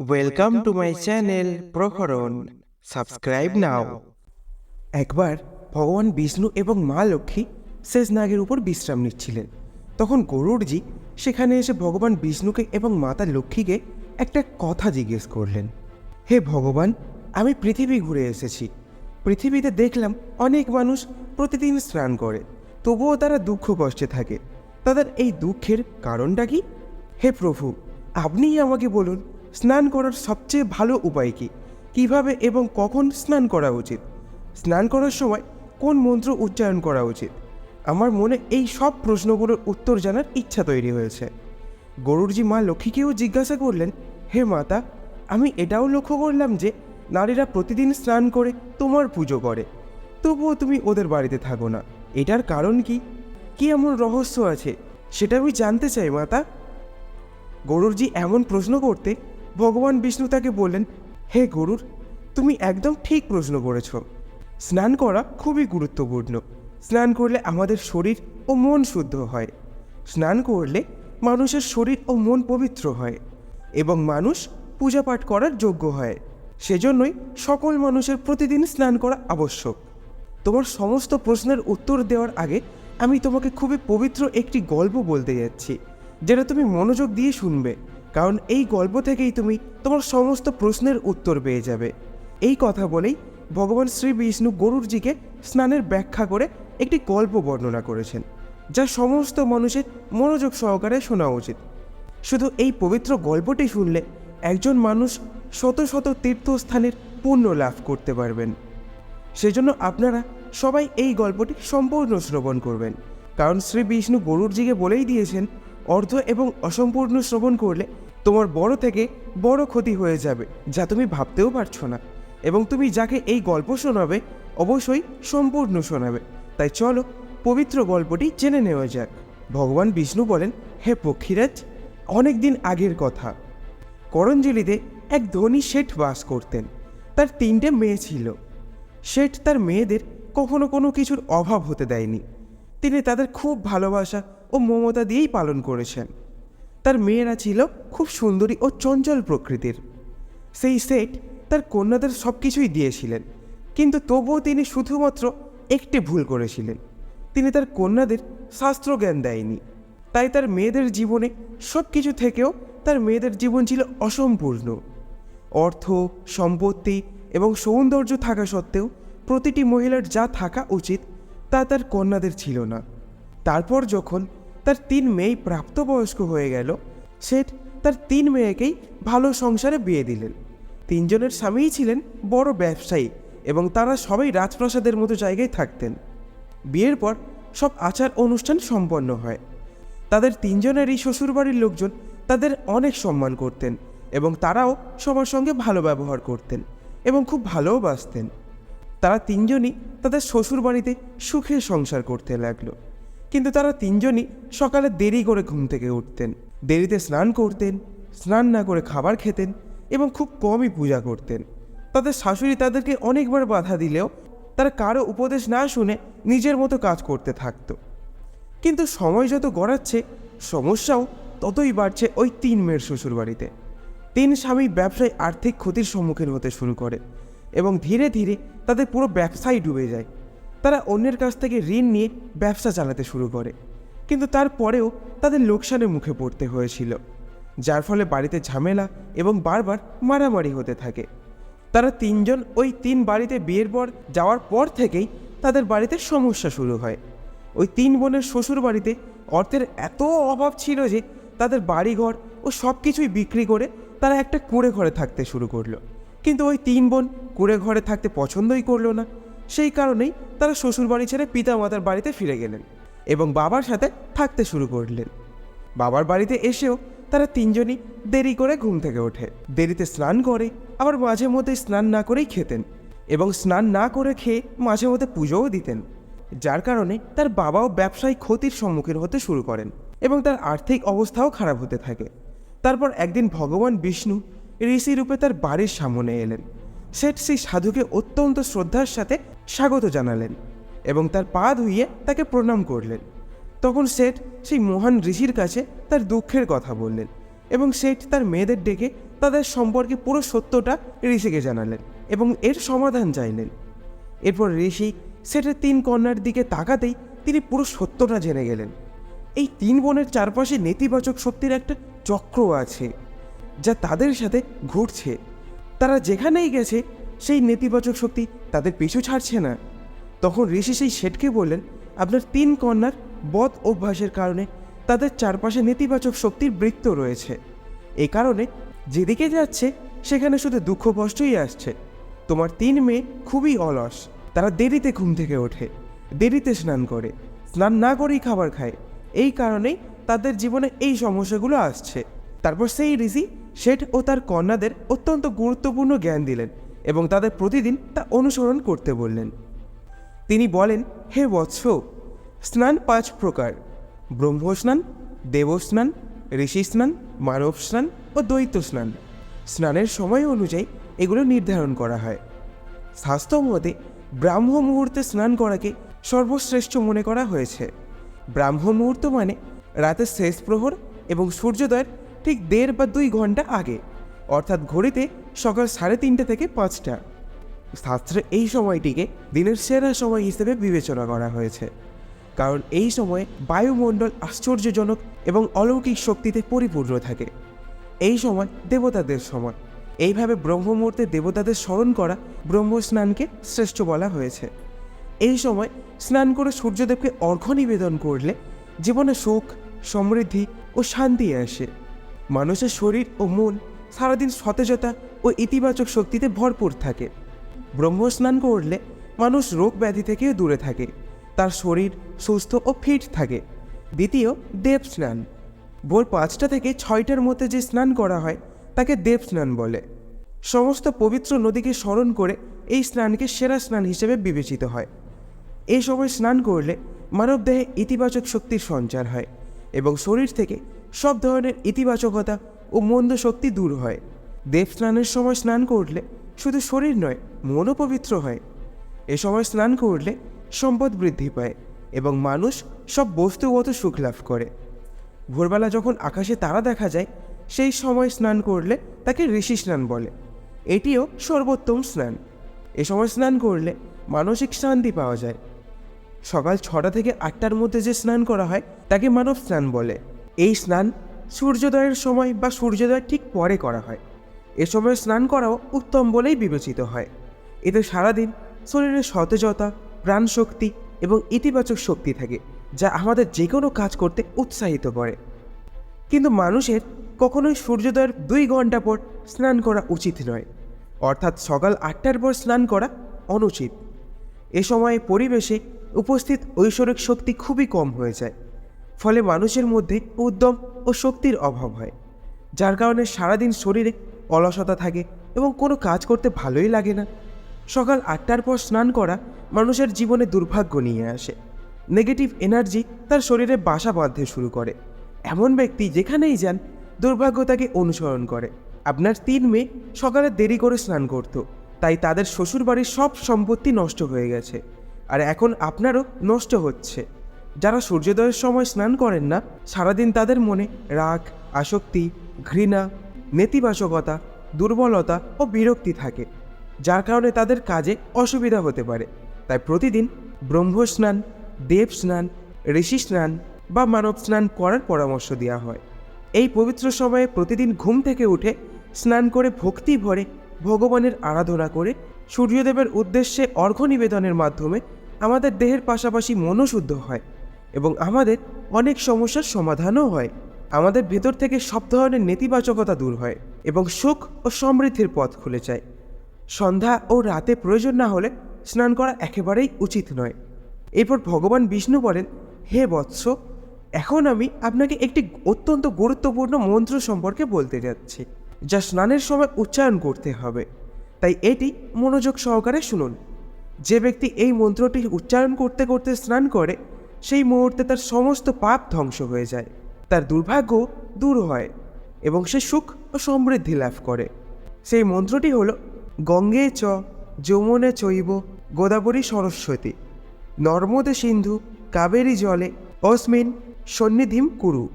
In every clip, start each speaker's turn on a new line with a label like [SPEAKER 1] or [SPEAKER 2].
[SPEAKER 1] Welcome to my channel Praharan subscribe now একবার ভগবান বিষ্ণু এবং মা লক্ষ্মী শেষ নাগের উপর বিশ্রাম নিচ্ছিলেন। তখন গরুড়জি সেখানে এসে ভগবান বিষ্ণুকে এবং মাতা লক্ষ্মীকে একটা কথা জিজ্ঞেস করলেন। হে ভগবান, আমি পৃথিবী ঘুরে এসেছি। পৃথিবীতে দেখলাম অনেক মানুষ প্রতিদিন স্নান করে, তবুও তারা দুঃখ কষ্টে থাকে। তাদের এই দুঃখের কারণটা কি? হে প্রভু, আপনিই আমাকে বলুন স্নান করার সবচেয়ে ভালো উপায় কী? কীভাবে এবং কখন স্নান করা উচিত? স্নান করার সময় কোন মন্ত্র উচ্চারণ করা উচিত? আমার মনে এই সব প্রশ্নগুলোর উত্তর জানার ইচ্ছা তৈরি হয়েছে। গরুরজি মা লক্ষ্মীকেও জিজ্ঞাসা করলেন, হে মাতা, আমি এটাও লক্ষ্য করলাম যে নারীরা প্রতিদিন স্নান করে তোমার পুজো করে। তবুও তুমি ওদের বাড়িতে থাকো না। এটার কারণ কি? কি এমন রহস্য আছে? সেটা আমি জানতে চাই, মাতা। গরুরজি এমন প্রশ্ন করতে ভগবান বিষ্ণু তাকে বললেন, হে গরুর, তুমি একদম ঠিক প্রশ্ন করেছ। স্নান করা খুবই গুরুত্বপূর্ণ। স্নান করলে আমাদের শরীর ও মন শুদ্ধ হয়। স্নান করলে মানুষের শরীর ও মন পবিত্র হয় এবং মানুষ পূজা পাঠ করার যোগ্য হয়। সেজন্যই সকল মানুষের প্রতিদিন স্নান করা আবশ্যক। তোমার সমস্ত প্রশ্নের উত্তর দেওয়ার আগে আমি তোমাকে খুবই পবিত্র একটি গল্প বলতে যাচ্ছি, যেটা তুমি মনোযোগ দিয়ে শুনবে। কারণ এই গল্প থেকেই তুমি তোমার সমস্ত প্রশ্নের উত্তর পেয়ে যাবে। এই কথা বলেই ভগবান শ্রী বিষ্ণু গরুরজিকে স্নানের ব্যাখ্যা করে একটি গল্প বর্ণনা করেছেন, যা সমস্ত মানুষের মনোযোগ সহকারে শোনা উচিত। শুধু এই পবিত্র গল্পটি শুনলে একজন মানুষ শত শত তীর্থস্থানের পুণ্য লাভ করতে পারবেন। সেজন্য আপনারা সবাই এই গল্পটি সম্পূর্ণ শ্রবণ করবেন। কারণ শ্রী বিষ্ণু গরুরজিকে বলেই দিয়েছেন অর্ধ এবং অসম্পূর্ণ শ্রবণ করলে তোমার বড় থেকে বড় ক্ষতি হয়ে যাবে, যা তুমি ভাবতেও পারছ না। এবং তুমি যাকে এই গল্প শোনাবে, অবশ্যই সম্পূর্ণ শোনাবে। তাই চলো পবিত্র গল্পটি জেনে নেওয়া যাক। ভগবান বিষ্ণু বলেন, হে পক্ষীরাজ অনেক দিন আগের কথা। করঞ্জলিতে এক ধনী শেঠ বাস করতেন। তার তিনটে মেয়ে ছিল। শেঠ তার মেয়েদের কখনো কোনো কিছুর অভাব হতে দেয়নি। তিনি তাদের খুব ভালোবাসা ও মমতা দিয়েই পালন করেছেন। তার মেয়েরা ছিল খুব সুন্দরী ও চঞ্চল প্রকৃতির। সেই সেট তার কন্যাদের সব কিছুই দিয়েছিলেন, কিন্তু তবুও তিনি শুধুমাত্র একটি ভুল করেছিলেন। তিনি তার কন্যাদের শাস্ত্রজ্ঞান দেয়নি। তাই তার মেয়েদের জীবনে সব কিছু থেকেও তার মেয়েদের জীবন ছিল অসম্পূর্ণ। অর্থ, সম্পত্তি এবং সৌন্দর্য থাকা সত্ত্বেও প্রতিটি মহিলার যা থাকা উচিত তা তার কন্যাদের ছিল না। তারপর যখন তার তিন মেয়ে প্রাপ্তবয়স্ক হয়ে গেল। শেঠ তার তিন মেয়েকেই ভালো সংসারে বিয়ে দিলেন। তিনজনের স্বামীই ছিলেন বড় ব্যবসায়ী এবং তারা সবাই রাজপ্রাসাদের মতো জায়গায় থাকতেন। বিয়ের পর সব আচার অনুষ্ঠান সম্পন্ন হয়। তাদের তিনজনেরই শ্বশুরবাড়ির লোকজন তাদের অনেক সম্মান করতেন এবং তারাও সবার সঙ্গে ভালো ব্যবহার করতেন এবং খুব ভালোও বাসতেন। তারা তিনজনই তাদের শ্বশুরবাড়িতে সুখে সংসার করতে লাগল। কিন্তু তারা তিনজনই সকালে দেরি করে ঘুম থেকে উঠতেন। দেরিতে স্নান করতেন, স্নান না করে খাবার খেতেন এবং খুব কমই পূজা করতেন। তাদের শাশুড়ি তাদেরকে অনেকবার বাধা দিলেও তারা কারও উপদেশ না শুনে নিজের মতো কাজ করতে থাকতো। কিন্তু সময় যত গড়াচ্ছে, সমস্যাও ততই বাড়ছে ওই তিন মেয়ের শ্বশুরবাড়িতে। তিন স্বামী ব্যবসায় আর্থিক ক্ষতির সম্মুখীন হতে শুরু করে এবং ধীরে ধীরে তাদের পুরো ব্যবসাই ডুবে যায়। তারা অন্যের কাছ থেকে ঋণ নিয়ে ব্যবসা চালাতে শুরু করে। কিন্তু তারপরেও তাদের লোকসানের মুখে পড়তে হয়েছিল, যার ফলে বাড়িতে ঝামেলা এবং বারবার মারামারি হতে থাকে। তারা তিনজন ওই তিন বাড়িতে বিয়ের পর যাওয়ার পর থেকেই তাদের বাড়িতে সমস্যা শুরু হয়। ওই তিন বোনের শ্বশুর বাড়িতে অর্থের এত অভাব ছিল যে তাদের বাড়িঘর ও সব কিছুই বিক্রি করে তারা একটা কুঁড়ে ঘরে থাকতে শুরু করল। কিন্তু ওই তিন বোন কুঁড়ে ঘরে থাকতে পছন্দই করল না। সেই কারণেই তারা শ্বশুরবাড়ি ছেড়ে পিতামাতার বাড়িতে ফিরে গেলেন এবং বাবার সাথে থাকতে শুরু করলেন। বাবার বাড়িতে এসেও তারা তিনজনই দেরি করে ঘুম থেকে ওঠে। দেরিতে স্নান করে, আবার মাঝে মধ্যে স্নান না করেই খেতেন এবং স্নান না করে খেয়ে মাঝে মধ্যে পুজোও দিতেন, যার কারণে তার বাবাও ব্যবসায়িক ক্ষতির সম্মুখীন হতে শুরু করেন এবং তার আর্থিক অবস্থাও খারাপ হতে থাকে। তারপর একদিন ভগবান বিষ্ণু ঋষি রূপে তার বাড়ির সামনে এলেন। শেঠ সেই সাধুকে অত্যন্ত শ্রদ্ধার সাথে স্বাগত জানালেন এবং তার পা ধুইয়ে তাকে প্রণাম করলেন। তখন শেঠ সেই মহান ঋষির কাছে তার দুঃখের কথা বললেন এবং শেঠ তার মেয়েদের ডেকে তাদের সম্পর্কে পুরো সত্যটা ঋষিকে জানালেন এবং এর সমাধান চাইলেন। এরপর ঋষি সেটা তিন কন্যার দিকে তাকাতেই তিনি পুরো সত্যটা জেনে গেলেন। এই তিন বোনের চারপাশে নেতিবাচক শক্তির একটা চক্র আছে, যা তাদের সাথে ঘুরছে তারা যেখানেই গেছে, সেই নেতিবাচক শক্তি তাদের পিছু ছাড়ছে না। তখন ঋষি সেই শেঠকে বললেন, আপনার তিন কন্যার বদ অভ্যাসের কারণে তাদের চারপাশে নেতিবাচক শক্তির বৃত্ত রয়েছে। এই কারণে যেদিকে যাচ্ছে, সেখানে শুধু দুঃখ কষ্টই আসছে। তোমার তিন মেয়ে খুবই অলস। তারা দেরিতে ঘুম থেকে ওঠে, দেরিতে স্নান করে, স্নান না করেই খাবার খায়। এই কারণেই তাদের জীবনে এই সমস্যাগুলো আসছে। তারপর সেই ঋষি শেঠ ও তার কন্যাদের অত্যন্ত গুরুত্বপূর্ণ জ্ঞান দিলেন এবং তাদের প্রতিদিন তা অনুসরণ করতে বললেন। তিনি বলেন, হে বৎস, স্নান পাঁচ প্রকার। ব্রহ্মস্নান, দেবস্নান ঋষি স্নান মানব স্নান ও দ্বৈত স্নান স্নানের সময় অনুযায়ী এগুলো নির্ধারণ করা হয়। স্বাস্থ্য মতে, ব্রাহ্ম মুহূর্তে স্নান করাকে সর্বশ্রেষ্ঠ মনে করা হয়েছে। ব্রাহ্ম মুহূর্ত মানে রাতের শেষ প্রহর এবং সূর্যোদয়ের ঠিক দেড় বা দুই ঘণ্টা আগে, অর্থাৎ ঘড়িতে সকাল সাড়ে তিনটে থেকে পাঁচটা। শাস্ত্রে এই সময়টিকে দিনের সেরা সময় হিসেবে বিবেচনা করা হয়েছে। কারণ এই সময়ে বায়ুমণ্ডল আশ্চর্যজনক এবং অলৌকিক শক্তিতে পরিপূর্ণ থাকে। এই সময় দেবতাদের সময়। এইভাবে ব্রহ্ম মুহূর্তে দেবতাদের স্মরণ করা ব্রহ্ম স্নানকে শ্রেষ্ঠ বলা হয়েছে। এই সময় স্নান করে সূর্যদেবকে অর্ঘ্য নিবেদন করলে জীবনে সুখ, সমৃদ্ধি ও শান্তি আসে। মানুষের শরীর ও মন সারাদিন সতেজতা ও ইতিবাচক শক্তিতে ভরপুর থাকে। ব্রহ্ম স্নান করলে মানুষ রোগ ব্যাধি থেকেও দূরে থাকে। তার শরীর সুস্থ ও ফিট থাকে। দ্বিতীয়, দেব স্নান। ভোর পাঁচটা থেকে ছয়টার মধ্যে যে স্নান করা হয়, তাকে দেব স্নান বলে। সমস্ত পবিত্র নদীকে স্মরণ করে এই স্নানকে সেরা স্নান হিসেবে বিবেচিত হয়। এই সময় স্নান করলে মানবদেহে ইতিবাচক শক্তির সঞ্চার হয় এবং শরীর থেকে সব ধরনের ইতিবাচকতা ও মন্দ শক্তি দূর হয়। দেব স্নানের সময় স্নান করলে শুধু শরীর নয়, মনও পবিত্র হয়। এ সময় স্নান করলে সম্পদ বৃদ্ধি পায় এবং মানুষ সব বস্তুগত সুখ লাভ করে। ভোরবেলা যখন আকাশে তারা দেখা যায়, সেই সময় স্নান করলে তাকে ঋষি স্নান বলে। এটিও সর্বোত্তম স্নান। এ সময় স্নান করলে মানসিক শান্তি পাওয়া যায়। সকাল ছটা থেকে আটটার মধ্যে যে স্নান করা হয়, তাকে মানব স্নান বলে। এই স্নান সূর্যোদয়ের সময় বা সূর্যোদয়ের ঠিক পরে করা হয়। এ সময় স্নান করাও উত্তম বলেই বিবেচিত হয়। এতে সারাদিন শরীরে সতেজতা, প্রাণশক্তি এবং ইতিবাচক শক্তি থাকে, যা আমাদের যে কোনো কাজ করতে উৎসাহিত করে। কিন্তু মানুষের কখনোই সূর্যোদয়ের দুই ঘণ্টা পর স্নান করা উচিত নয়, অর্থাৎ সকাল আটটার পর স্নান করা অনুচিত। এ সময়ে পরিবেশে উপস্থিত ঐশ্বরিক শক্তি খুবই কম হয়ে যায়। ফলে মানুষের মধ্যে উদ্যম ও শক্তির অভাব হয়, যার কারণে সারাদিন শরীরে অলসতা থাকে এবং কোনো কাজ করতে ভালোই লাগে না। সকাল আটটার পর স্নান করা মানুষের জীবনে দুর্ভাগ্য নিয়ে আসে। নেগেটিভ এনার্জি তার শরীরে বাসা বাঁধতে শুরু করে। এমন ব্যক্তি যেখানেই যান, দুর্ভাগ্য তাকে অনুসরণ করে। আপনার তিন মেয়ে সকালে দেরি করে স্নান করত, তাই তাদের শ্বশুরবাড়ির সব সম্পত্তি নষ্ট হয়ে গেছে। আর এখন আপনারও নষ্ট হচ্ছে। যারা সূর্যোদয়ের সময় স্নান করেন না, সারাদিন তাদের মনে রাগ, আসক্তি, ঘৃণা, নেতিবাচকতা, দুর্বলতা ও বিরক্তি থাকে, যার কারণে তাদের কাজে অসুবিধা হতে পারে। তাই প্রতিদিন ব্রহ্ম স্নান দেব স্নান ঋষি স্নান বা মানব স্নান করার পরামর্শ দেওয়া হয়। এই পবিত্র সময়ে প্রতিদিন ঘুম থেকে উঠে স্নান করে ভক্তি ভরে ভগবানের আরাধনা করে সূর্যদেবের উদ্দেশ্যে অর্ঘ্য নিবেদনের মাধ্যমে আমাদের দেহের পাশাপাশি মনও শুদ্ধ হয়। এবং আমাদের অনেক সমস্যার সমাধানও হয়। আমাদের ভেতর থেকে সব ধরনের নেতিবাচকতা দূর হয় এবং সুখ ও সমৃদ্ধির পথ খুলে যায়। সন্ধ্যা ও রাতে প্রয়োজন না হলে স্নান করা একেবারেই উচিত নয়। এরপর ভগবান বিষ্ণু বলেন, হে বৎস, এখন আমি আপনাকে একটি অত্যন্ত গুরুত্বপূর্ণ মন্ত্র সম্পর্কে বলতে যাচ্ছি, যা স্নানের সময় উচ্চারণ করতে হবে। তাই এটি মনোযোগ সহকারে শুনুন। যে ব্যক্তি এই মন্ত্রটি উচ্চারণ করতে করতে স্নান করে সেই মুহূর্তে তার সমস্ত পাপ ধ্বংস হয়ে যায়। তার দুর্ভাগ্য দূর হয় এবং সে সুখ ও সমৃদ্ধি লাভ করে। সেই মন্ত্রটি হল, গঙ্গে চ, যমুনে চৈব, গোদাবরী সরস্বতী, নর্মদে সিন্ধু, কাবেরী জলে, অস্মিন সন্নিধিম কুরু।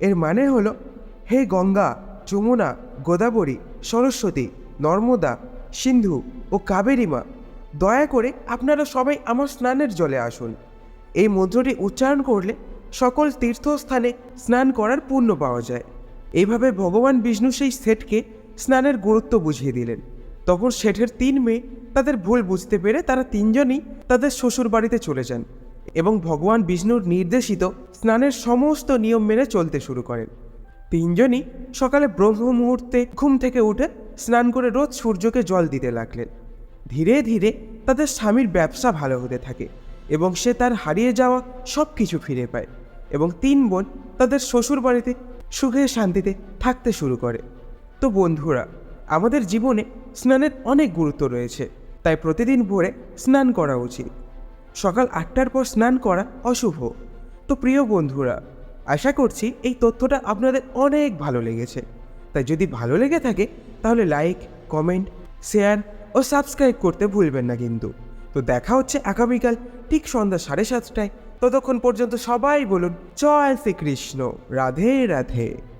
[SPEAKER 1] এর মানে হলো, হে গঙ্গা, যমুনা, গোদাবরী, সরস্বতী, নর্মদা, সিন্ধু ও কাবেরী মা দয়া করে আপনারা সবাই আমার স্নানের জলে আসুন। এই মন্ত্রটি উচ্চারণ করলে সকল তীর্থস্থানে স্নান করার পুণ্য পাওয়া যায়। এইভাবে ভগবান বিষ্ণু সেই শেঠকে স্নানের গুরুত্ব বুঝিয়ে দিলেন। তখন শেঠের তিন মেয়ে তাদের ভুল বুঝতে পেরে তারা তিনজনই তাদের শ্বশুর বাড়িতে চলে যান এবং ভগবান বিষ্ণুর নির্দেশিত স্নানের সমস্ত নিয়ম মেনে চলতে শুরু করেন। তিনজনই সকালে ব্রহ্ম মুহূর্তে ঘুম থেকে উঠে স্নান করে রোজ সূর্যকে জল দিতে লাগলেন। ধীরে ধীরে তাদের স্বামীর ব্যবসা ভালো হতে থাকে। এবং সে তার হারিয়ে যাওয়া সব কিছু ফিরে পায় এবং তিন বোন তাদের শ্বশুর বাড়িতে সুখে শান্তিতে থাকতে শুরু করে। তো বন্ধুরা, আমাদের জীবনে স্নানের অনেক গুরুত্ব রয়েছে, তাই প্রতিদিন ভোরে স্নান করা উচিত। সকাল আটটার পর স্নান করা অশুভ। তো প্রিয় বন্ধুরা, আশা করছি এই তথ্যটা আপনাদের অনেক ভালো লেগেছে। তাই যদি ভালো লেগে থাকে, তাহলে লাইক কমেন্ট শেয়ার ও সাবস্ক্রাইব করতে ভুলবেন না কিন্তু। তো দেখা হচ্ছে আগামীকাল ঠিক সন্ধ্যা সাড়ে সাতটায়। ততক্ষণ পর্যন্ত সবাই বলুন, জয় শ্রীকৃষ্ণ। রাধে রাধে।